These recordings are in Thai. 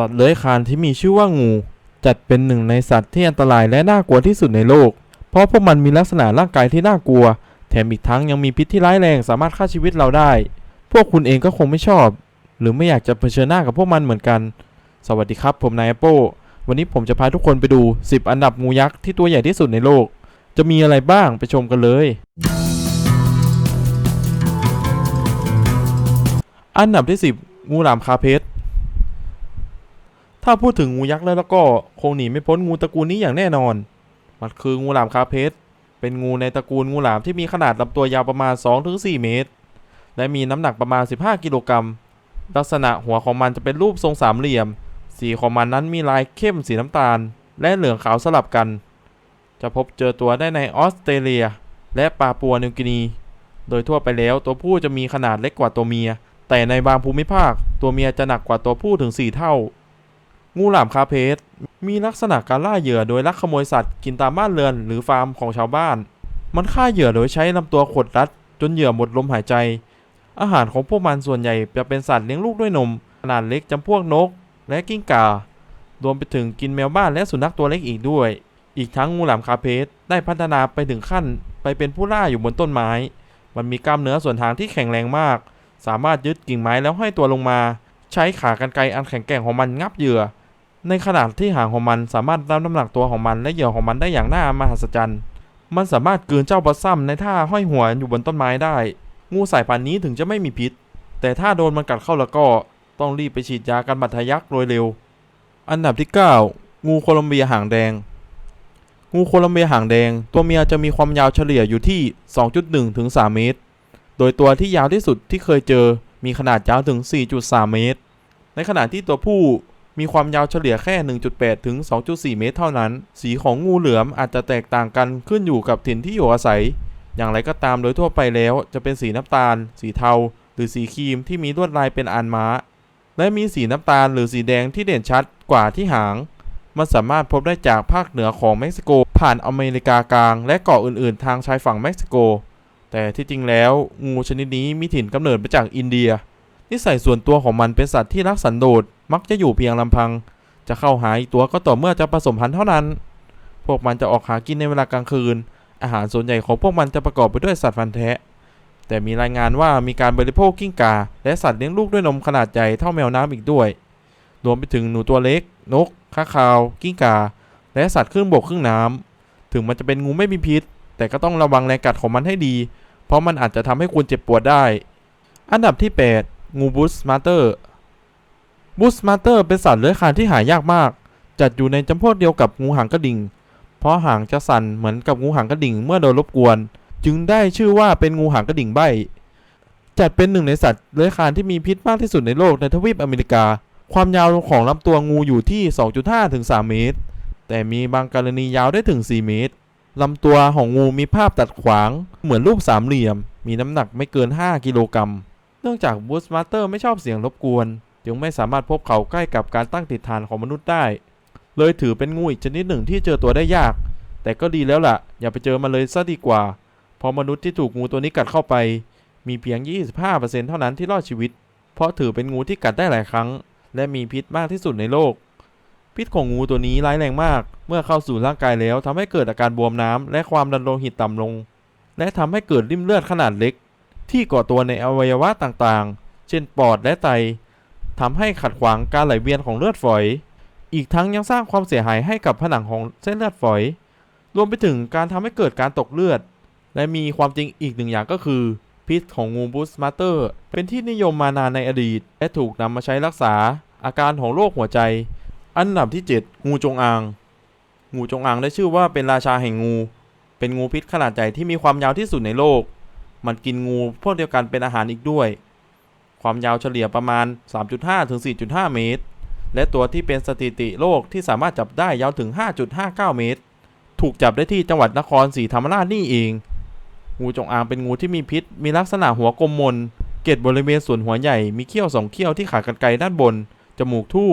สัตว์เลื้อยคลานที่มีชื่อว่างู จัดเป็นหนึ่งในสัตว์ที่อันตรายและน่ากลัวที่สุดในโลก เพราะพวกมันมีลักษณะร่างกายที่น่ากลัว แถมอีกทั้งยังมีพิษที่ร้ายแรงสามารถฆ่าชีวิตเราได้ พวกคุณเองก็คงไม่ชอบ หรือไม่อยากจะเผชิญหน้ากับพวกมันเหมือนกัน สวัสดีครับ ผมนายแอปเปิลวันนี้ผมจะพาทุกคนไปดู 10 อันดับงูยักษ์ที่ตัวใหญ่ที่สุดในโลก จะมีอะไรบ้างไปชมกันเลย อันดับที่ 10 งูหลามคาเพชร ถ้าพูดถึงงูยักษ์แล้วแล้วก็คงหนีไม่พ้นงูตระกูลนี้อย่างแน่นอน มันคืองูหลามคาเพชรเป็นงูในตระกูลงูหลามที่มีขนาดลำตัวยาวประมาณ 2-4 เมตร และมีน้ำหนักประมาณ 15 กิโลกรัม ลักษณะหัวของมันจะเป็นรูปทรงสามเหลี่ยม สีของมันนั้นมีลายเข้มสีน้ำตาล และเหลืองขาวสลับกัน จะพบเจอตัวได้ในออสเตรเลีย และปาปัวนิวกินี โดยทั่วไปแล้วตัวผู้จะมีขนาดเล็กกว่าตัวเมีย แต่ในบางภูมิภาค ตัวเมียจะหนักกว่าตัวผู้ถึง 4 เท่า งูหลามคาเพสมีลักษณะการล่าเหยื่อโดยลักขโมยสัตว์กินตามบ้านเรือนหรือฟาร์มของชาวบ้าน มันฆ่าเหยื่อโดยใช้ลำตัวขดรัด จนเหยื่อหมดลมหายใจ อาหารของพวกมันส่วนใหญ่จะเป็นสัตว์เลี้ยงลูกด้วยนม ขนาดเล็กจำพวกนก และกิ้งก่ารวมไปถึงกินแมวบ้านและสุนัขตัวเล็กอีกด้วย อีกทั้งงูหลามคาเพสได้พัฒนาไปถึงขั้น ไปเป็นผู้ล่าอยู่บนต้นไม้ มันมีกล้ามเนื้อส่วนทางที่แข็งแรงมาก สามารถยึดกิ่งไม้แล้วห้อยตัวลงมา ใช้ขากรรไกรอันแข็งแกร่งของมันงับเหยื่อ ในขณะที่หางของมันสามารถรับน้ำหนักตัวของมันและเหยื่อของมันได้อย่างน่ามหัศจรรย์ มันสามารถกลืนเจ้าบอสซัมในท่าห้อยหัวอยู่บนต้นไม้ได้ งูสายพันธุ์นี้ถึงจะไม่มีพิษ แต่ถ้าโดนมันกัดเข้าแล้วก็ต้องรีบไปฉีดยากันบาดทะยักโดยเร็ว อันดับที่ 9 งูโคลอมเบียหางแดง งูโคลอมเบียหางแดง ตัวเมียจะมีความยาวเฉลี่ยอยู่ที่ 2.1 ถึง 3 เมตร โดยตัวที่ยาวที่สุดที่เคยเจอมีขนาดยาวถึง 4.3 เมตร ในขณะที่ตัวผู้ มีความยาวเฉลี่ยแค่ 1.8 ถึง 2.4 เมตรเท่านั้น สีของงูเหลือมอาจจะแตกต่างกันขึ้นอยู่กับถิ่นที่อยู่อาศัย อย่างไรก็ตามโดยทั่วไปแล้ว จะเป็นสีน้ำตาล สีเทา หรือสีครีมที่มีลวดลายเป็นอานม้า และมีสีน้ำตาลหรือสีแดงที่เด่นชัดกว่าที่หาง มันสามารถพบได้จากภาคเหนือของเม็กซิโก ผ่านอเมริกากลาง และเกาะอื่นๆ ทางชายฝั่งเม็กซิโก แต่ที่จริงแล้วงูชนิดนี้มีถิ่นกำเนิดมาจากอินเดีย นิสัยส่วนตัวของมันเป็นสัตว์ที่รักสันโดษมักจะอยู่เพียงลำพัง จะเข้าหาอีกตัวก็ต่อเมื่อจะผสมพันธุ์เท่านั้น พวกมันจะออกหากินในเวลากลางคืน อาหารส่วนใหญ่ของพวกมันจะประกอบไปด้วยสัตว์ฟันแทะ แต่มีรายงานว่ามีการบริโภคกิ้งก่าและสัตว์เลี้ยงลูกด้วยนมขนาดใหญ่เท่าแมวน้ำอีกด้วย รวมไปถึงหนูตัวเล็ก นกค้าคาว กิ้งก่าและสัตว์ครึ่งบกครึ่งน้ำถึงมันจะเป็นงูไม่มีพิษ แต่ก็ต้องระวังแรงกัดของมันให้ดี เพราะมันอาจจะทำให้คุณเจ็บปวดได้ อันดับที่ 8 งูบูสมาเตอร์บูสมาเตอร์เป็นสัตว์เลื้อยคลานที่หายากมาก จัดอยู่ในจำพวกเดียวกับงูหางกระดิ่ง เพราะหางจะสั่นเหมือนกับงูหางกระดิ่งเมื่อโดนรบกวน จึงได้ชื่อว่าเป็นงูหางกระดิ่งใบ จัดเป็นหนึ่งในสัตว์เลื้อยคลานที่มีพิษมากที่สุดในโลกในทวีปอเมริกา ความยาวของลำตัวงูอยู่ที่ 2.5 ถึง 3 เมตร แต่มีบางกรณียาวได้ถึง 4 เมตรลำตัวของงูมีภาพตัดขวาง เหมือนรูปสามเหลี่ยม มีน้ำหนักไม่เกิน 5 กิโลกรัม เนื่องจากบูสมาสเตอร์ไม่ชอบเสียงรบกวน จึงไม่สามารถพบเขาใกล้กับการตั้งติดฐานของมนุษย์ได้ เลยถือเป็นงูอีกชนิดหนึ่งที่เจอตัวได้ยาก แต่ก็ดีแล้วล่ะ อย่าไปเจอมันเลยซะดีกว่าพราะมนุษย์ที่ถูกงูตัวนี้กัดเข้าไป มีเพียง 25%เท่านั้นที่รอดชีวิต เพราะถือเป็นงูที่กัดได้หลายครั้ง และมีพิษมากที่สุดในโลก พิษของงูตัวนี้ร้ายแรงมาก เมื่อเข้าสู่ร่างกายแล้วทำให้เกิดอาการบวมน้ำและความดันโลหิตต่ำลง และทำให้เกิดริ่มเลือดขนาดเล็ก ที่ก่อตัวในอวัยวะต่างๆ เช่นปอดและไตทำให้ขัดขวางการไหลเวียนของเลือดฝอย อีกทั้งยังสร้างความเสียหายให้กับผนังของเส้นเลือดฝอย รวมไปถึงการทำให้เกิดการตกเลือด และมีความจริงอีกหนึ่งอย่างก็คือ พิษของงูบูสมาเตอร์เป็นที่นิยมมานานในอดีต และถูกนำมาใช้รักษา อาการของโรคหัวใจ อันดับที่ 7 งูจงอาง งูจงอางได้ชื่อว่าเป็นราชาแห่งงู เป็นงูพิษขนาดใหญ่ที่มีความยาวที่สุดในโลก มันกินงูพวกเดียวกันเป็นอาหารอีกด้วย ความยาวเฉลี่ยประมาณ 3.5 ถึง 4.5 เมตร และตัวที่เป็นสถิติโลกที่สามารถจับได้ยาวถึง 5.59 เมตร ถูกจับได้ที่จังหวัดนครศรีธรรมราชนี่เอง งูจงอางเป็นงูที่มีพิษ มีลักษณะหัวกลมมน เกล็ดบริเวณส่วนหัวใหญ่ มีเขี้ยวสองเขี้ยวที่ขากรรไกรด้านบน จมูกทู่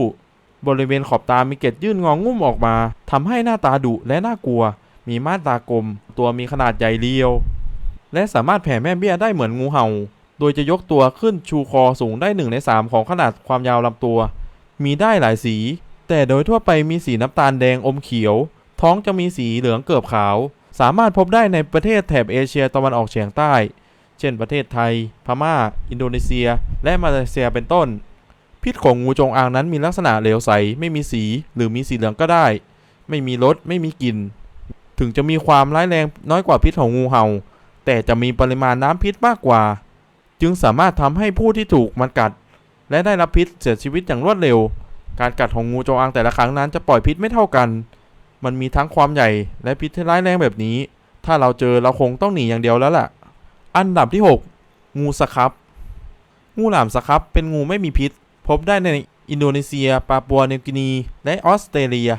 บริเวณขอบตา มีเกล็ดยื่นงองุ่มออกมาทำให้หน้าตาดุและน่ากลัว มีม่านตากลม ตัวมีขนาดใหญ่เรียว และสามารถแผ่แม่เบี้ยได้เหมือนงูเห่า โดยจะยกตัวขึ้นชูคอสูงได้หนึ่งในสามของขนาดความยาวลำตัว มีได้หลายสี แต่โดยทั่วไปมีสีน้ำตาลแดงอมเขียว ท้องจะมีสีเหลืองเกือบขาว สามารถพบได้ในประเทศแถบเอเชียตะวันออกเฉียงใต้ เช่นประเทศไทย พม่า อินโดนีเซีย และมาเลเซียเป็นต้น พิษของงูจงอางนั้นมีลักษณะเหลวใส ไม่มีสี หรือมีสีเหลืองก็ได้ ไม่มีรส ไม่มีกลิ่น ถึงจะมีความร้ายแรงน้อยกว่าพิษของงูเห่า แต่จะมีปริมาณน้ำพิษมากกว่า จึงสามารถทำให้ผู้ที่ถูกมันกัด และได้รับพิษเสียชีวิตอย่างรวดเร็ว การกัดของงูจงอางแต่ละครั้งนั้นจะปล่อยพิษไม่เท่ากัน มันมีทั้งความใหญ่และพิษที่ร้ายแรงแบบนี้ ถ้าเราเจอเราคงต้องหนีอย่างเดียวแล้วล่ะ อันดับที่ 6 งูสครับ งูหลามสครับเป็นงูไม่มีพิษ พบได้ในอินโดนีเซีย ปาปัวนิวกินี และออสเตรเลีย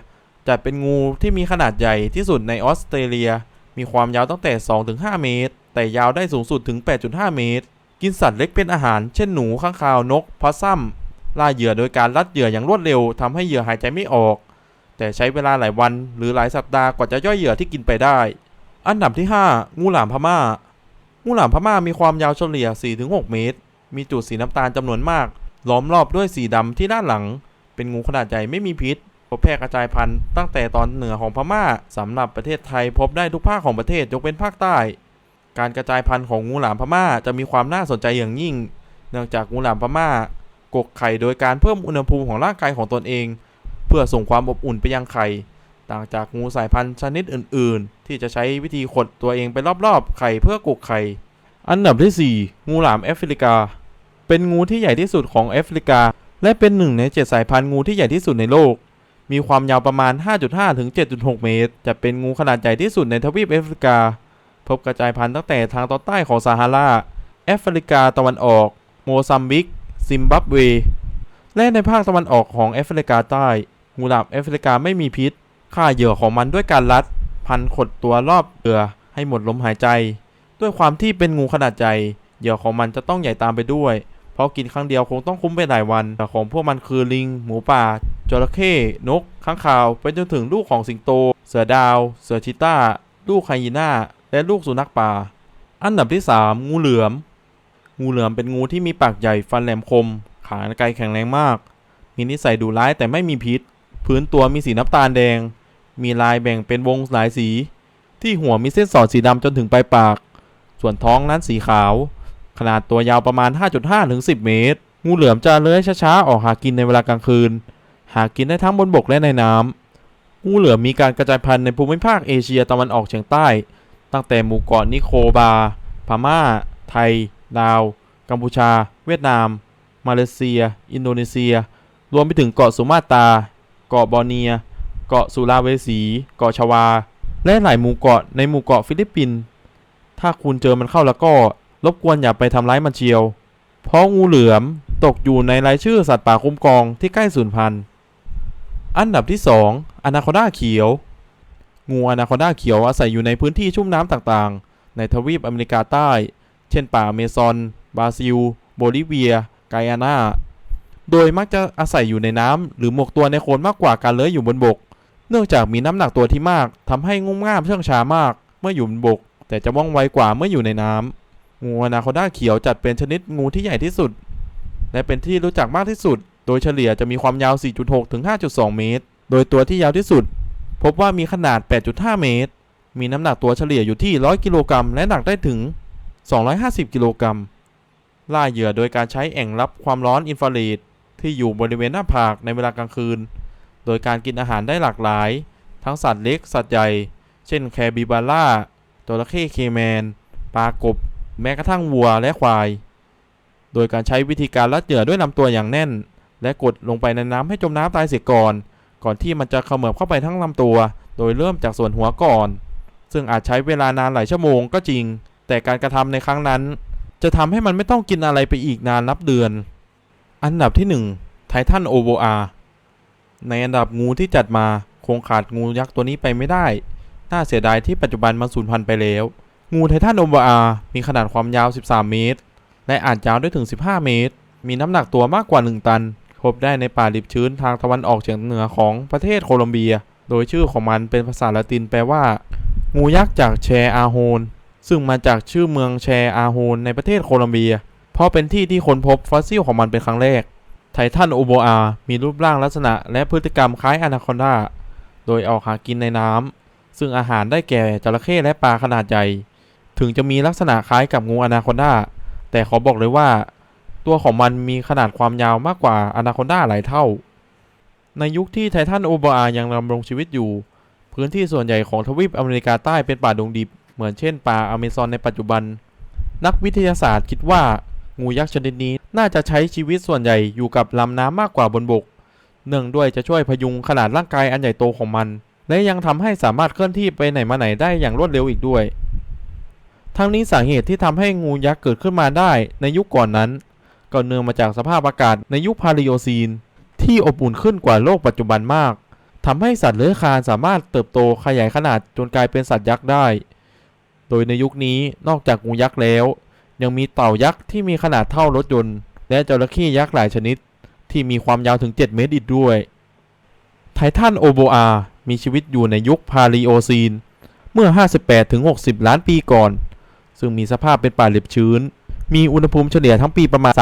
จัดเป็นงูที่มีขนาดใหญ่ที่สุดในออสเตรเลีย มีความยาวตั้งแต่ 2-5 เมตร แต่ยาวได้สูงสุดถึง 8.5 เมตร กินสัตว์เล็กเป็นอาหาร เช่นหนู ข้างคาว นก พอสซัมล่าเหยื่อโดยการลัดเหยื่ออย่างรวดเร็วทำให้เหยื่อหายใจไม่ออก แต่ใช้เวลาหลายวันหรือหลายสัปดาห์กว่าจะย่อยเหยื่อที่กินไปได้ อันดับที่ 5 งูหลามพม่า งูหลามพม่ามีความยาวเฉลี่ย 4-6 เมตร มีจุดสีน้ำตาลจำนวนมาก ล้อมรอบด้วยสีดำที่ด้านหลัง เป็นงูขนาดใหญ่ไม่มีพิษ พบแพร่กระจายพันธุ์ตั้งแต่ตอนเหนือของพม่าสำหรับประเทศไทยพบได้ทุกภาคของประเทศยกเว้นภาคใต้ การกระจายพันธุ์ของงูหลามพม่าจะมีความน่าสนใจอย่างยิ่ง เนื่องจากงูหลามพม่ากกไข่โดยการเพิ่มอุณหภูมิของร่างกายของตนเอง เพื่อส่งความอบอุ่นไปยังไข่ต่างจากงูสายพันธุ์ชนิดอื่น ๆ ที่จะใช้วิธีขดตัวเองไปรอบๆ ไข่เพื่อกกไข่ อันดับที่ 4 งูหลามแอฟริกา เป็นงูที่ใหญ่ที่สุดของแอฟริกา และเป็นหนึ่งใน7สายพันธุ์งูที่ใหญ่ที่สุดในโลก มีความยาวประมาณ 5.5 ถึง 7.6 เมตร จะเป็นงูขนาดใหญ่ที่สุดในทวีปแอฟริกา พบกระจายพันธุ์ตั้งแต่ทางตอนใต้ของซาฮารา แอฟริกาตะวันออก โมซัมบิก ซิมบับเว และในภาคตะวันออกของแอฟริกาใต้ งูหลามแอฟริกาไม่มีพิษ ฆ่าเหยื่อของมันด้วยการรัด พันขดตัวรอบเหยื่อให้หมดลมหายใจ ด้วยความที่เป็นงูขนาดใหญ่ เหยื่อของมันจะต้องใหญ่ตามไปด้วย เพราะกินครั้งเดียวคงต้องคุ้มไปหลายวัน แต่ของพวกมันคือลิง หมูป่า จระเข้ นก ข้างคาว ไปจนถึงลูกของสิงโต เสือดาว เสือชิต้า ลูกไฮยีน่า และลูกสุนัขป่า อันดับที่ 3 งูเหลือม งูเหลือมเป็นงูที่มีปากใหญ่ ฟันแหลมคม ขาไกลแข็งแรงมาก มีนิสัยดุร้ายแต่ไม่มีพิษ พื้นตัวมีสีน้ำตาลแดง มีลายแบ่งเป็นวงหลายสี ที่หัวมีเส้นสอดสีดำจนถึงปลายปาก ส่วนท้องนั้นสีขาว ขนาดตัวยาวประมาณ 5.5 ถึง 10 เมตร งูเหลือมจะเลื้อยช้าๆ ออกหากินในเวลากลางคืน หากินได้ทั้งบนบกและในน้ำ งูเหลือมมีการกระจายพันธุ์ในภูมิภาคเอเชียตะวันออกเฉียงใต้ ตั้งแต่หมู่เกาะนิโคบา พม่า ไทย ลาว กัมพูชา เวียดนาม มาเลเซีย อินโดนีเซีย รวมไปถึงเกาะสุมาตรา เกาะบอร์เนีย เกาะสุลาเวสี เกาะชวา และหลายหมู่เกาะในหมู่เกาะฟิลิปปินส์ ถ้าคุณเจอมันเข้าแล้วก็ รบกวนอย่าไปทำร้ายมันเชียว เพราะงูเหลือมตกอยู่ในรายชื่อสัตว์ป่าคุ้มครองที่ใกล้สูญพันธุ์ อันดับที่ 2 อนาคอนดาเขียว งูอนาคอนดาเขียวอาศัยอยู่ในพื้นที่ชุ่มน้ำต่างๆ ในทวีปอเมริกาใต้ เช่นป่าเมซอน บราซิล โบลิเวีย ไกอานาโดยมักจะอาศัยอยู่ในน้ำหรือหมกตัวในโคลนมากกว่าการเลื้อยอยู่บนบก เนื่องจากมีน้ำหนักตัวที่มากทำให้งุ่มง่ามเชื่องช้ามาก เมื่ออยู่บนบก แต่จะว่องไวกว่าเมื่ออยู่ในน้ำ งูอนาคอนดาเขียวจัดเป็นชนิดงูที่ใหญ่ที่สุด และเป็นที่รู้จักมากที่สุด โดยเฉลี่ยจะมีความยาว 4.6 ถึง 5.2 เมตร โดยตัวที่ยาวที่สุด พบว่ามีขนาด 8.5 เมตร มีน้ำหนักตัวเฉลี่ยอยู่ที่ 100 กิโลกรัมและหนักได้ถึง 250 กิโลกรัม ล่าเหยื่อโดยการใช้แอ่งรับความร้อนอินฟราเรดที่อยู่บริเวณหน้าผากในเวลากลางคืน โดยการกินอาหารได้หลากหลาย ทั้งสัตว์เล็กสัตว์ใหญ่ เช่นแคบิบาร่าจระเข้เคแมน ปลากบ แม้กระทั่งวัวและควาย โดยการใช้วิธีการลัดเหยื่อด้วยลำตัวอย่างแน่น และกดลงไปในน้ำให้จมน้ำตายเสียก่อน ก่อนที่มันจะเขมือบเข้าไปทั้งลำตัว โดยเริ่มจากส่วนหัวก่อน ซึ่งอาจใช้เวลานานหลายชั่วโมงก็จริง แต่การกระทำในครั้งนั้น จะทำให้มันไม่ต้องกินอะไรไปอีกนานนับเดือน อันดับที่1ไททันโอโบอาในอันดับงูที่จัดมาคงขาดงูยักษ์ตัวนี้ไปไม่ได้ น่าเสียดายที่ปัจจุบันมันสูญพันธุ์ไปแล้ว งูไททันโอโบอามีขนาดความยาว 13 เมตร และอาจยาวได้ถึง 15 เมตร มีน้ำหนักตัวมากกว่า 1 ตัน พบได้ในป่าดิบชื้นทางตะวันออกเฉียงเหนือของประเทศโคลอมเบีย โดยชื่อของมันเป็นภาษาละตินแปลว่า งูยักษ์จากแชอาโฮน ซึ่งมาจากชื่อเมืองแชอาโฮนในประเทศโคลอมเบีย เพราะเป็นที่ที่ค้นพบฟอสซิลของมันเป็นครั้งแรกไทททันโอโบอา มีรูปร่างลักษณะและพฤติกรรมคล้ายอนาคอนดา โดยออกหากินในน้ำซึ่งอาหารได้แก่จระเข้และปลาขนาดใหญ่ ถึงจะมีลักษณะคล้ายกับงูอนาคอนดาแต่ขอบอกเลยว่า ตัวของมันมีขนาดความยาวมากกว่าอนาคอนดาหลายเท่า ในยุคที่ไททันโอบอายังดำรงชีวิตอยู่ พื้นที่ส่วนใหญ่ของทวีปอเมริกาใต้เป็นป่าดงดิบ เหมือนเช่นป่าอเมซอนในปัจจุบัน นักวิทยาศาสตร์คิดว่างูยักษ์ชนิดนี้น่าจะใช้ชีวิตส่วนใหญ่อยู่กับลำน้ำมากกว่าบนบก เนื่องด้วยจะช่วยพยุงขนาดร่างกายอันใหญ่โตของมัน และยังทำให้สามารถเคลื่อนที่ไปไหนมาไหนได้อย่างรวดเร็วอีกด้วย ทั้งนี้สาเหตุที่ทำให้งูยักษ์เกิดขึ้นมาได้ในยุคก่อนนั้น ก็เนื่องมาจากสภาพอากาศในยุคพาลิโอซีน ที่อบอุ่นขึ้นกว่าโลกปัจจุบันมากทำให้สัตว์เลื้อยคลานสามารถเติบโตขยายขนาดจนกลายเป็นสัตว์ยักษ์ได้ โดยในยุคนี้นอกจากงูยักษ์แล้ว ยังมีเต่ายักษ์ที่มีขนาดเท่ารถยนต์ และจระเข้ยักษ์หลายชนิด ที่มีความยาวถึง 7 เมตรอีกด้วยไททันโอโบอามีชีวิตอยู่ในยุคพาลิโอซีน เมื่อ 58-60 ล้านปีก่อน ซึ่งมีสภาพเป็นป่าเรียบชื้น มีอุณหภูมิเฉลี่ยทั้งปีประมาณ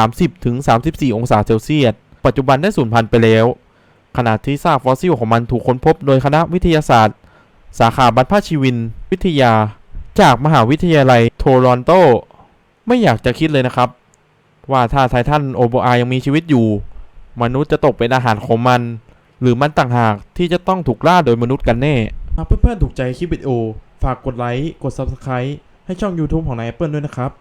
30-34องศาเซลเซียส ปัจจุบันได้สูญพันธุ์ไปแล้ว ขณะที่ซากฟอสซิลของมันถูกค้นพบโดยคณะวิทยาศาสตร์ สาขาบรรพชีวิน วิทยา จากมหาวิทยาลัยโทรอนโต ไม่อยากจะคิดเลยนะครับ ว่าถ้าไททันโอโบอายังมีชีวิตอยู่ มนุษย์จะตกเป็นอาหารของมัน หรือมันต่างหากที่จะต้องถูกล่าโดยมนุษย์กันแน่หากเพื่อนๆถูกใจคลิปวิดีโอ ฝากกดไลค์ กด Subscribe ให้ช่อง YouTube ของนายแอปเปิลด้วยนะครับ